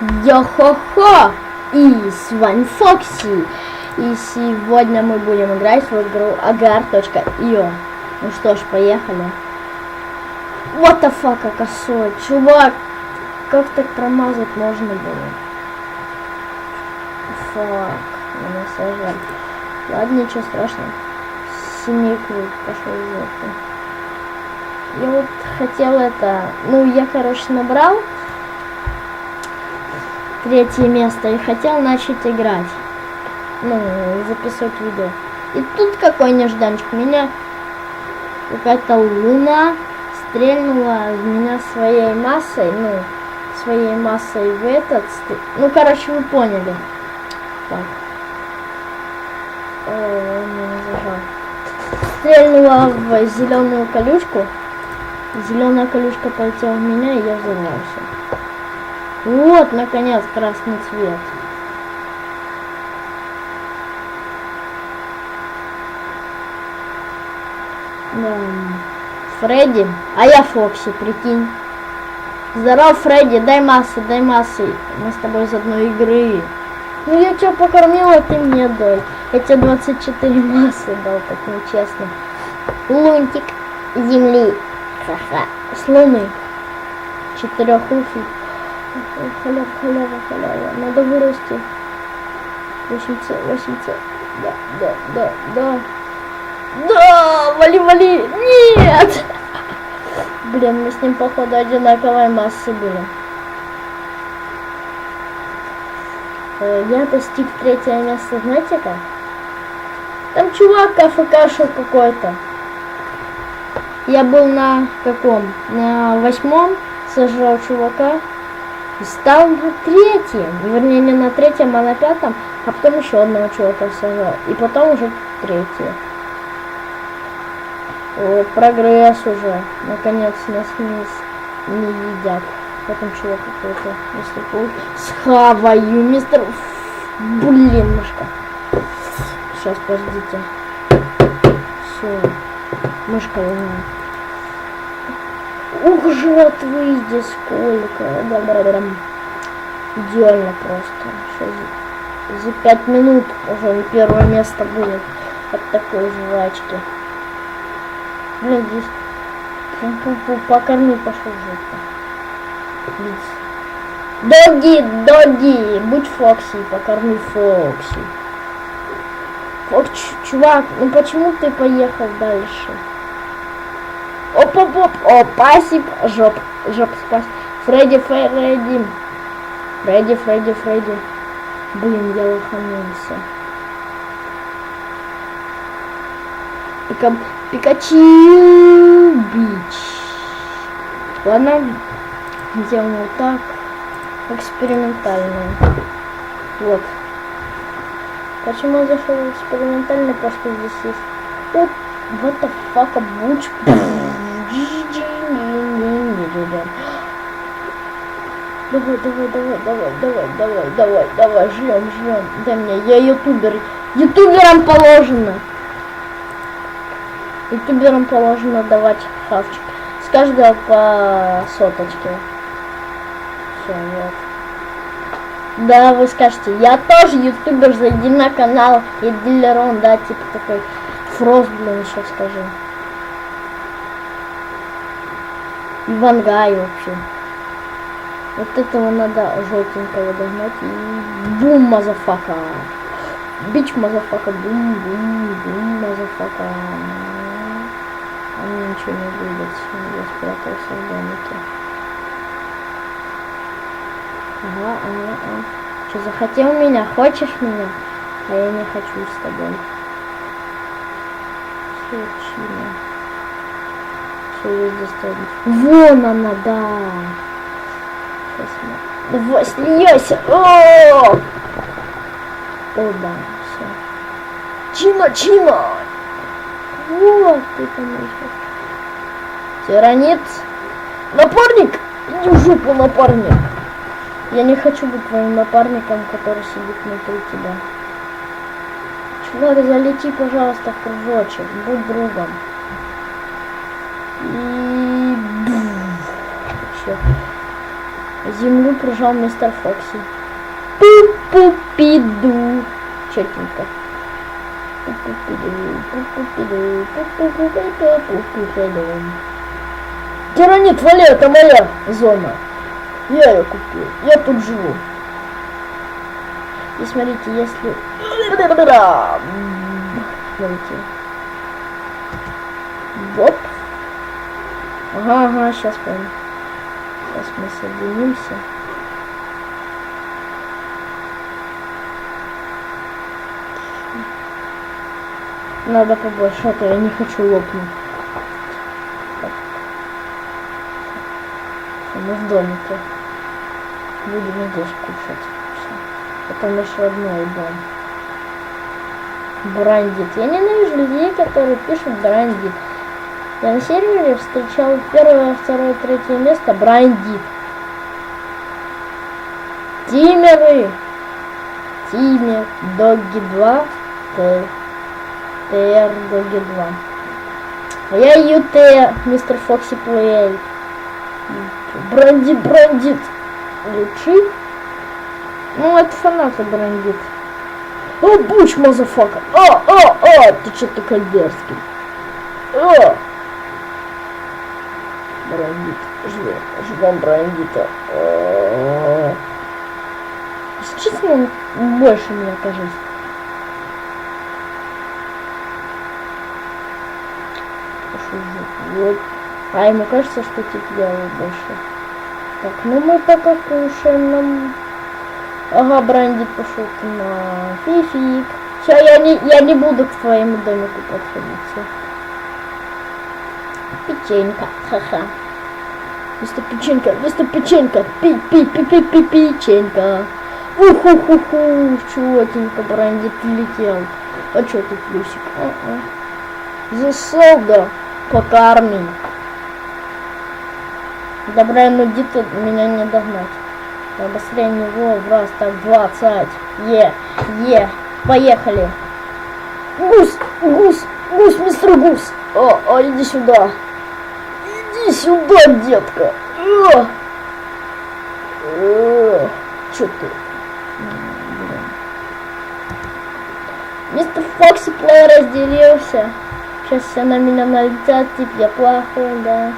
Йо-хо-хо! И с вами Фокси. И сегодня мы будем играть в игру agar.io. Ну что ж, поехали. What the fuck, а косой. Чувак, как так промазать можно было? Фак, меня сажали. Ладно, ничего страшного. Семейку пошел в жопу. Я вот хотел это... Ну, я, короче, набрал третье место и хотел начать играть. Ну, записывать видео. И тут какой нежданчик. Меня какая-то луна стрельнула в меня своей массой. Ну, своей массой в этот... Ну, короче, вы поняли. Так. О, он меня зажал. Стрельнула в зеленую колючку. Зеленая колючка полетела в меня, и я взорвался. Вот, наконец, красный цвет. Да. Фредди, а я Фокси, прикинь. Здорово, Фредди, дай массы, дай массы. Мы с тобой из одной игры. Ну я тебя покормила, ты мне дай. Я тебе 24 массы дал, так нечестно. Лунтик земли. Ха-ха. С луны. Четырехухий. Халява, халява, халява. Надо вырасти. 8C, 8C. Да, да, да, да. Да, вали, вали. Нет! Блин, мы с ним, походу, одинаковой массы были. Э, Я достиг третье место, знаете как? Там чувак АФК какой-то. Я был на каком? На восьмом, сожрал чувака. И стал на третьем. Вернее, не на третьем, а на пятом. А потом еще одного чувака сажал. И потом уже третье. О, прогресс уже. Наконец нас не, не едят. Потом чувак какой-то. Мистер Паук. Схаваю, мистер... Блин, мышка. Сейчас, подождите. Все. Мышка луна. Ух, жратвы здесь сколько. Да, да. Идеально просто. Сейчас за пять минут уже первое место будет от такой жвачки. Блин, здесь покорми пошел жопу. Доги, доги, будь Фокси, покорми Фокси. Вот, чувак, ну почему ты поехал дальше? Оп-оп-оп, о, пасик, жоп, жоп, спас. Фредди, Фредди. Фредди, Фредди, Фредди. Блин, я лоханулся. Пика... Пикачу Бич. Ладно, сделаем вот так. Экспериментально. Вот. Почему я зашел потому что здесь есть... Вот, what the fuck, a буч. Давай, давай, давай, давай, давай, давай, давай, давай, жрем, жрем. Дай мне, я ютубер. Ютуберам положено. Ютуберам положено давать хавчик. С каждого по соточке. Все, вот. Да, вы скажете, я тоже ютубер, зайди на канал и дилерон, да, типа такой фрост, блин, еще скажи. Ивангай вообще. Вот этого надо желтенького догнать и бум, мазафака. Бич, мазафака, бум, бум, бум, мазафака. А ничего не будет, я спрятался в домике. Ага, ага, ага. Что, захотел меня? Хочешь меня? А я не хочу с тобой. Все, я здесь стоит. Вон она, да. Сейчас мы... Давай, смеяйся. О! О, да, все. Чина, чина. Вот ты там еще. Тиранит. Напарник! Иди в жопу, напарник. Я не хочу быть твоим напарником, который сидит внутри тебя. Чувак, залети, пожалуйста, в кружочек. Будь другом. И... Все. Землю прижал мистер Фокси. Пу-пу-пиду. Четенько. Тиранит, вали, это моя зона. Я ее купил. Я тут живу. И смотрите, если... Смотрите. Воп. Ага, ага, сейчас понял. Сейчас мы соединимся. Надо побольше, а то я не хочу лопнуть. Мы в домике. Будем здесь кушать. Это наш родной дом. Брандит. Я ненавижу людей, которые пишут брандит. Я на сервере встречал первое, второе, третье место брандит. Тимеры. Тимер. Доги 2. Т. ТР Доги 2. А я ЮТ, мистер Фокси Плей. Брандит, брандит. Лучи. Ну, это фанаты брандит. О, буч, мазафака. О, о, о, ты что такой дерзкий? О! Брандит, ждем, ждем брандита. О. Если честно, он больше меня, кажется. Вот. А ему кажется, что типа делаю больше. Так, ну мы пока кушаем нам. Ага, брандит пошел на фифик. Все, я не, я не буду к твоему домику подходить. Печенька, ха-ха. Мистер Печенька, мистер Печенька, пи пи пи пи пи печенька. Уху-ху-ху, чётенько брандит летел. А чё тут плюсик? А-а. Засолда покарми. Добра нудит меня не догнать. Я быстрее него в раз так двадцать. Е, е, поехали. Гус, гус, гус, мистер гус. О, о, иди сюда. Иди сюда, детка. О, о, чё ты? Мистер Фокси Плей разделился. Сейчас все на меня налетят, типа я плохой, да.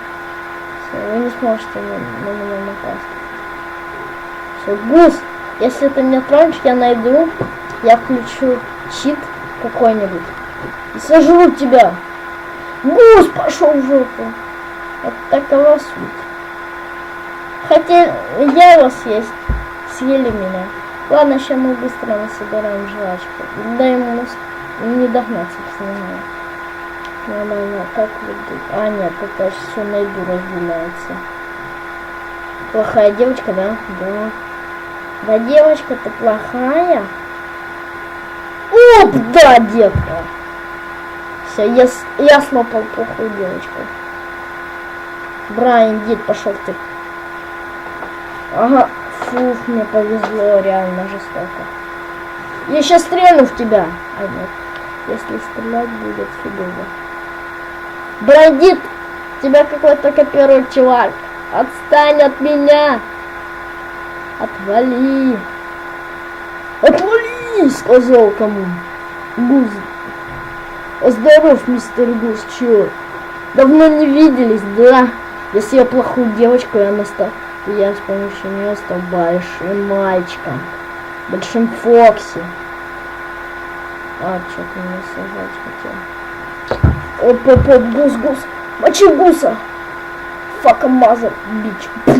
Все, вы не сможете на, на меня напасть. Все, гус, если ты меня тронешь, я найду, я включу щит какой-нибудь и сожру тебя. Гус пошел в жопу. Вот такова суть. Хотя я его съесть, съели меня. Ладно, сейчас мы быстро насобираем жвачку. Да ему не догнаться, посмотрим. Нормально, как вот... А, нет, это все найду разделяется. Плохая девочка, да? Да. Да, девочка, ты плохая? Оп, да, детка. Все, я, я слопал плохую девочку. Брайан, дед, пошел ты. Ага, фух, мне повезло, реально жестоко. Я сейчас стрельну в тебя. А нет, если стрелять будет фигово. Брандит, тебя какой-то копирует чувак. Отстань от меня. Отвали. Отвали, сказал кому. Гуз. Здоров, мистер Гуз, чё? Давно не виделись, да? Если я плохую девочку, я настал, я с помощью нее стал большим мальчиком. Большим Фокси. А, что ты меня сажать хотел? Оп, оп, оп, гус, гус. Мочи гуса. Фака маза, бич.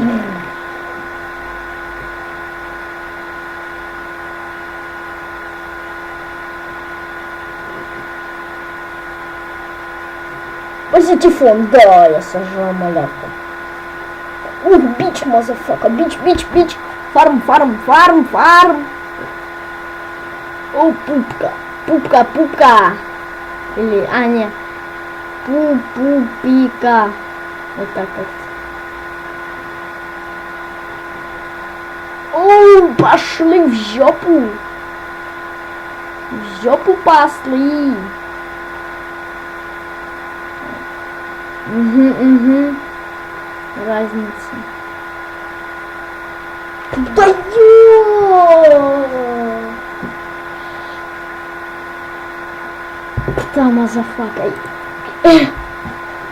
Позитифон, да, я сажаю малявку. Ух, бич, мазафака, бич, бич, бич. Фарм, фарм, фарм, фарм. О, пупка, пупка, пупка. Или, а, не. Пу-пу-пика. Вот так вот. О, пошли в жопу. В жопу пошли. Угу, угу. Разница. Да ё! Да, мазафака.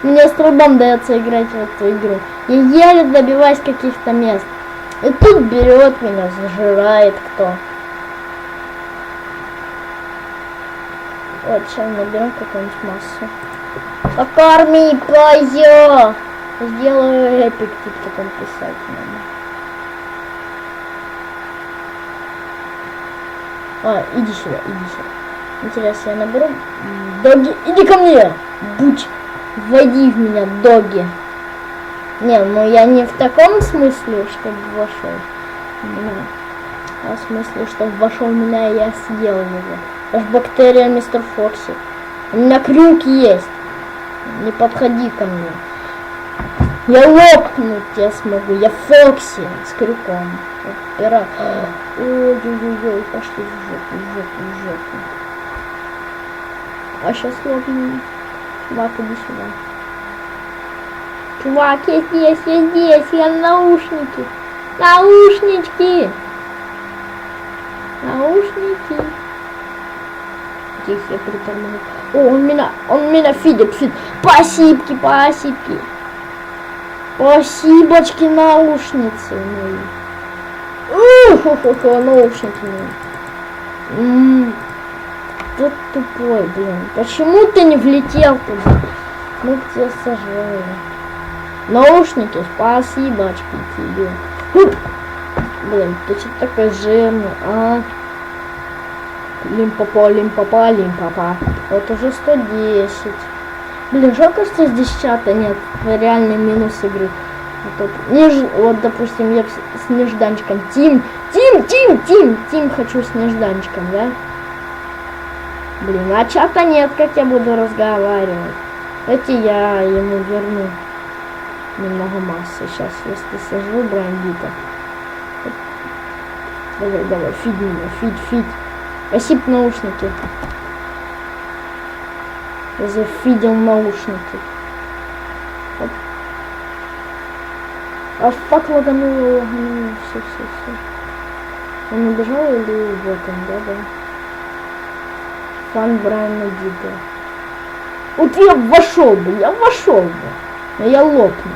Мне с трудом дается играть в эту игру. Я еле добиваюсь каких-то мест. И тут берет меня, зажирает кто. Вот, сейчас наберем какую-нибудь массу. Покорми, пойдё! Сделаю эпик, тут потом писать надо. А, иди сюда, иди сюда. Интересно, я наберу. Доги, иди ко мне! Будь, войди в меня, доги. Не, ну я не в таком смысле, чтобы вошел. Да. А в смысле, чтобы вошел в меня, я съел его. Аж бактерия мистер Фокси. У меня крюк есть. Не подходи ко мне. Я лопнуть тебя смогу. Я Фокси с крюком. Пера. Ой-ой-ой, пошли в жопу, в жопу, в жопу. А сейчас лопну. Чувак, иди сюда. Чувак, я здесь, я здесь, я наушники. Наушнички. Наушники. Тихо, я притормозил. О, он меня, он меня фидит, фид. Спасибки, спасибки. Спасибочки, наушницы мои. Ух, наушники мои. Ты тупой, блин. Почему ты не влетел туда? Ну, тебя сожрали. Наушники, спасибочки тебе. Блин, ты что такой жирный, а? Лимпопа, лимпопа, лимпопа. Вот уже 110. Блин, жалко, что здесь чата нет. Реальный минус игры. Вот, неж... вот допустим, я с нежданчиком. Тим, Тим, Тим, Тим, Тим хочу с нежданчиком, да? Блин, а чата нет, как я буду разговаривать? Эти я ему верну немного массы. Сейчас, если сожру брандита. Давай, давай, фид меня, фид, фид. Спасибо, наушники. Я зафидел наушники. А фак лагануло, лагануло, все, все, все. Он убежал или вот он, да, да? Фан Брайана Дида. Вот я вошел бы, я вошел бы. Но я лопну.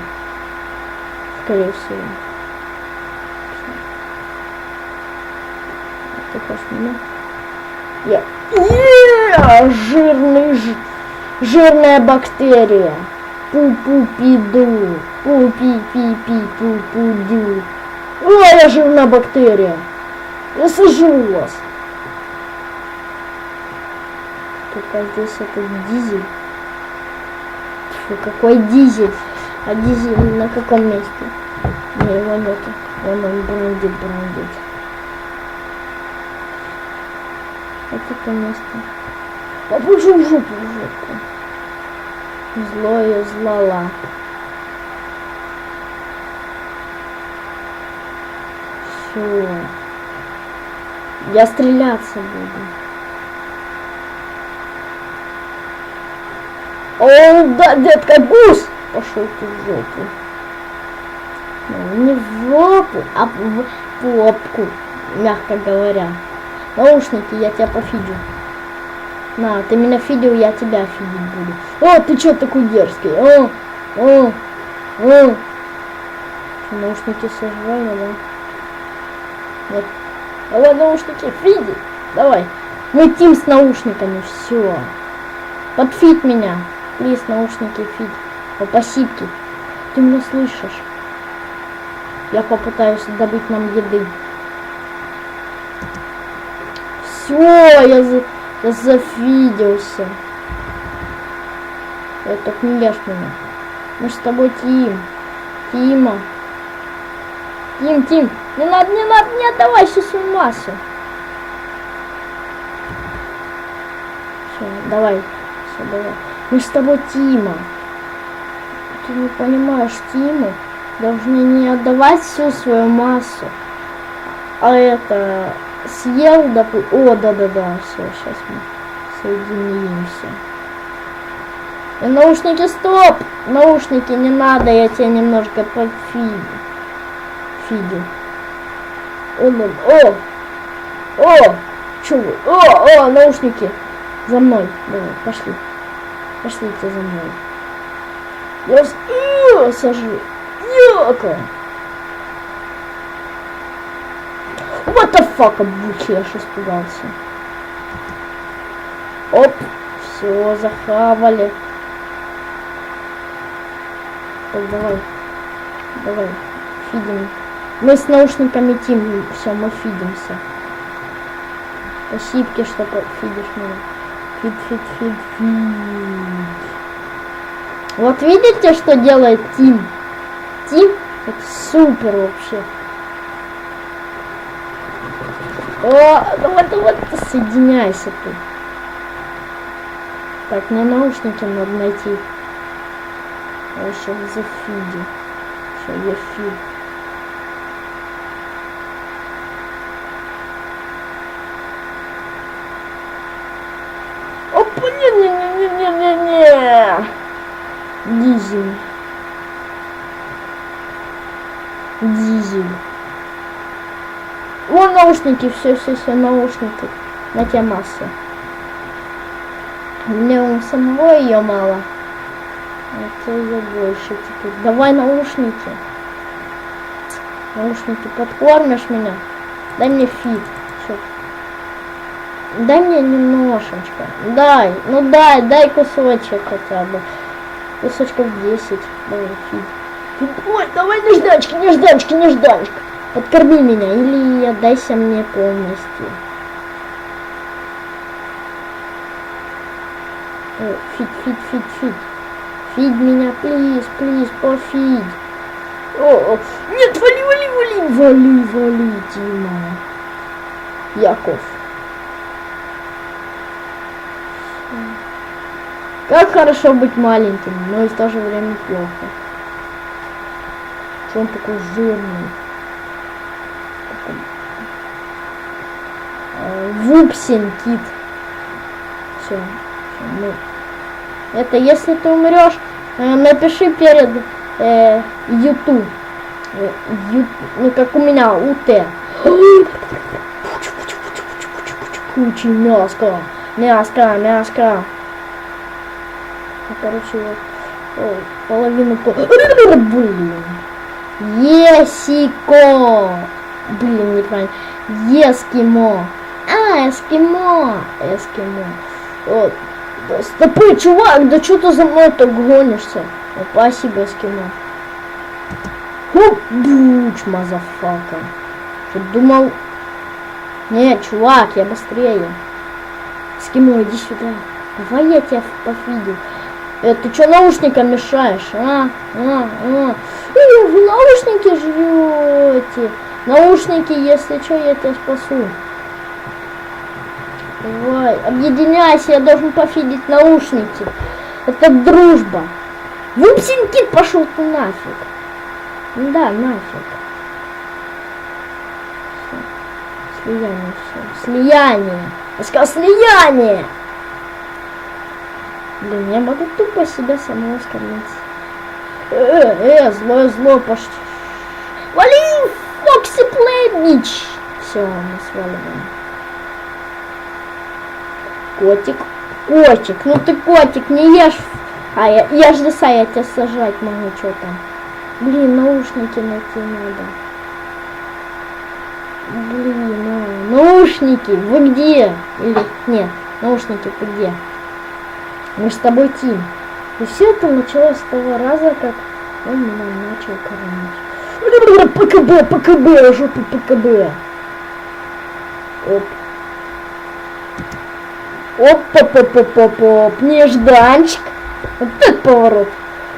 Скорее всего. Ты хочешь меня? Я... Yeah! Жирный ж... Жирная бактерия. Пу-пу-пиду. Пу-пи-пи-пи-пу-пу-ду. О, я жирная бактерия. Я сажу вас. Только здесь это дизель. Фу, какой дизель? А дизель на каком месте? Не, его нету. Вон он брендит, брендит. Вот это место. Попужу в жопу, в жопу. Злое злала. Все. Я стреляться буду. О, да, детка, гусь! Пошел ты в жопу. Ну, не в жопу, а в попку, мягко говоря. Наушники, я тебя пофидю. На, ты меня фидел, я тебя фидить буду. О, ты чё такой дерзкий? О, о, о. Наушники сожрали, да? Нет. Давай наушники, фиди. Давай. Мы тим с наушниками, все. Подфит меня. Плиз, наушники, фит. О, спасибо. Ты меня слышишь? Я попытаюсь добыть нам еды. Все, я, за, я зафиделся. Я так не ешь меня. Мы с тобой Тим. Тима. Тим, Тим. Не надо, не надо, не отдавай сейчас массу. Все, давай. Все, давай. Мы с тобой Тима. Ты не понимаешь, Тиму должны не отдавать всю свою массу, а это съел, допустим. О, да-да-да, все, сейчас мы соединимся. И наушники, стоп! Наушники не надо, я тебе немножко подфидю. Фидю. Он, он, о! О! Чё вы? О, о, наушники! За мной. Давай, пошли. Пошлите за мной. Я вас э, сажу. Яка! What the fuck, обучи, я аж испугался. Оп, все, захавали. Так, давай. Давай, фидим. Мы с наушниками тим, все, мы фидимся. Спасибо, что фидишь меня. Фид, фид, фид, фид. Вот видите, что делает Тим? Тим это супер вообще. О, давай, давай, соединяйся ты. Так, мне наушники надо найти. Я еще за фиди. Все, я фид. Опа, не-не-не-не-не-не. Дизель. Дизель. Вон наушники, все, все, все, наушники. На те массы. Мне у самого ее мало. Это ее больше теперь. Давай наушники. Наушники, подкормишь меня? Дай мне фит. Всё. Дай мне немножечко. Дай, ну дай, дай кусочек хотя бы. Кусочков 10. Давай. Фид. Ой, давай нежданчики, нежданчики, нежданчик. Подкорми меня или отдайся мне полностью. О, фид, фид, фид, фид. Фид меня, плиз, плиз, пофид. О, нет, вали, вали, вали, вали, вали, Дима. Яков. Как хорошо быть маленьким, но и в то же время плохо. Что он такой жирный? Такой... Э, Вупсин кит. Все. Ну. Это если ты умрешь, э, напиши перед э, YouTube. Э, ю, ну как у меня, УТ. Куча мяска. Мяска, мяска. Ну, короче, вот, половину по... Блин. Есико. Блин, неправильно. Ескимо. Эскимо. Эскимо. Вот. Стопы, чувак, да что ты за мной так гонишься? О, спасибо, эскимо. Хуп, буч, мазафака. Что думал? Нет, чувак, я быстрее. Эскимо, иди сюда. Давай я тебя пофидел. Э, ты что наушникам мешаешь, а? А, а. Э, вы наушники жрете. Наушники, если что, я тебя спасу. Давай, объединяйся, я должен пофидить наушники. Это дружба. Вупсинки пошел ты нафиг. Да, нафиг. Слияние все. Слияние. Я сказал слияние. Блин, я могу тупо себя самого скормить. Э, э, злое зло пошли. Вали, Фокси Плейднич. Все, мы сваливаем. Котик. Котик, ну ты котик, не ешь. А, я, я ж лиса, я тебя сажать могу, что там. Блин, наушники найти надо. Блин, а, наушники, вы где? Или, нет, наушники, ты где? Мы с тобой Тим. И все это началось с того раза, как он меня начал кормить. ПКБ, ПКБ, жопа ПКБ. Оп. Оп, оп, оп, оп, оп, оп. Нежданчик. Вот этот поворот.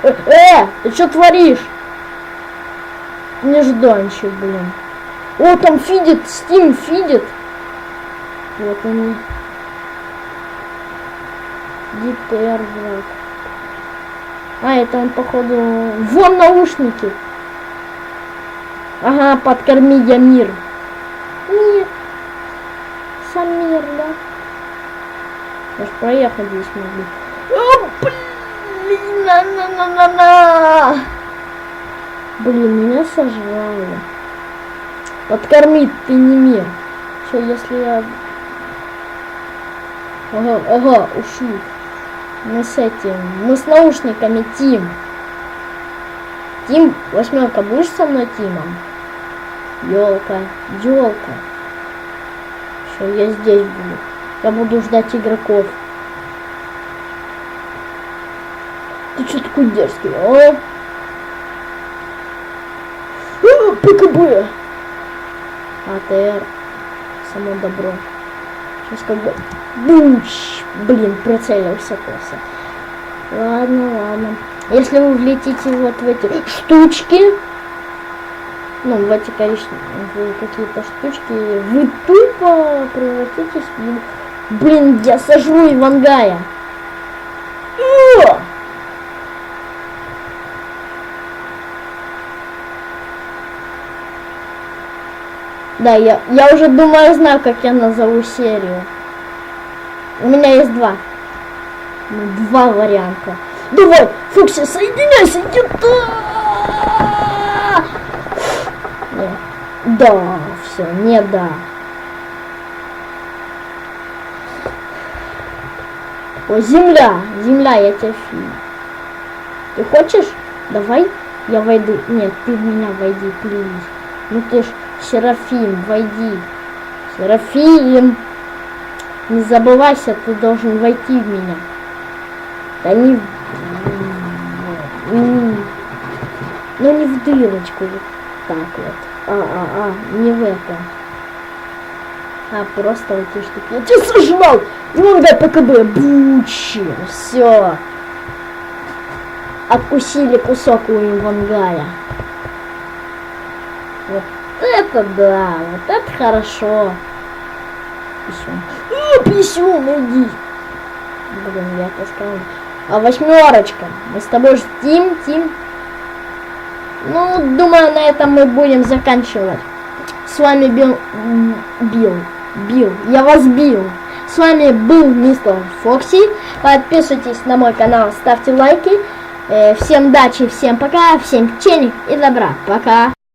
Э, э, ты что творишь? Нежданчик, блин. О, там фидит, Стим фидит. Вот он Гипер враг. А, это он, походу... Вон наушники! Ага, подкорми я мир. Нет. Сам мир, да? Ж проехать здесь могу. О, блин, на-на-на-на-на! Блин, меня сожрали. Подкормит ты не мир. Что если я... Ага, ага, ушли. Мы с этим, мы с наушниками Тим. Тим, восьмерка, будешь со мной Тимом? Елка, елка. Что я здесь буду? Я буду ждать игроков. Ты что такой дерзкий, а? А, ПКБ! АТР. Само добро. Сейчас как бы... Буч! Блин, прицелился косо. Ладно, ладно. Если вы влетите вот в эти штучки, ну, в эти коричневые какие-то штучки, вы тупо превратитесь в... Блин, я сожру Ивангая. Да, я, я уже думаю, знаю, как я назову серию. У меня есть два. Ну, Два варианта. Давай, Фукси, соединяйся, иди! Не. Да, все, не да. О, земля, земля, я тебя фильм. Ты хочешь? Давай, я войду. Нет, ты в меня войди, плиз. Ну ты ж Серафим, войди. Серафим! Не забывайся, ты должен войти в меня. Да не... Ну не в дырочку, вот так вот. А, а, а, не в это. А, просто эти штуки. Я тебя сожрал! Могу дать ПКБ. Бучи. Все. Откусили кусок у Ивангая. Вот это да, вот это хорошо. Писюн. А, писюн, иди. Блин, я это сказал. А восьмерочка. Мы с тобой ж Тим, Тим. Ну, думаю, на этом мы будем заканчивать. С вами Бил... м, Бил. Я вас бил. С вами был мистер Фокси. Подписывайтесь на мой канал, ставьте лайки. Э, Всем удачи, всем пока, всем ченек и добра. Пока.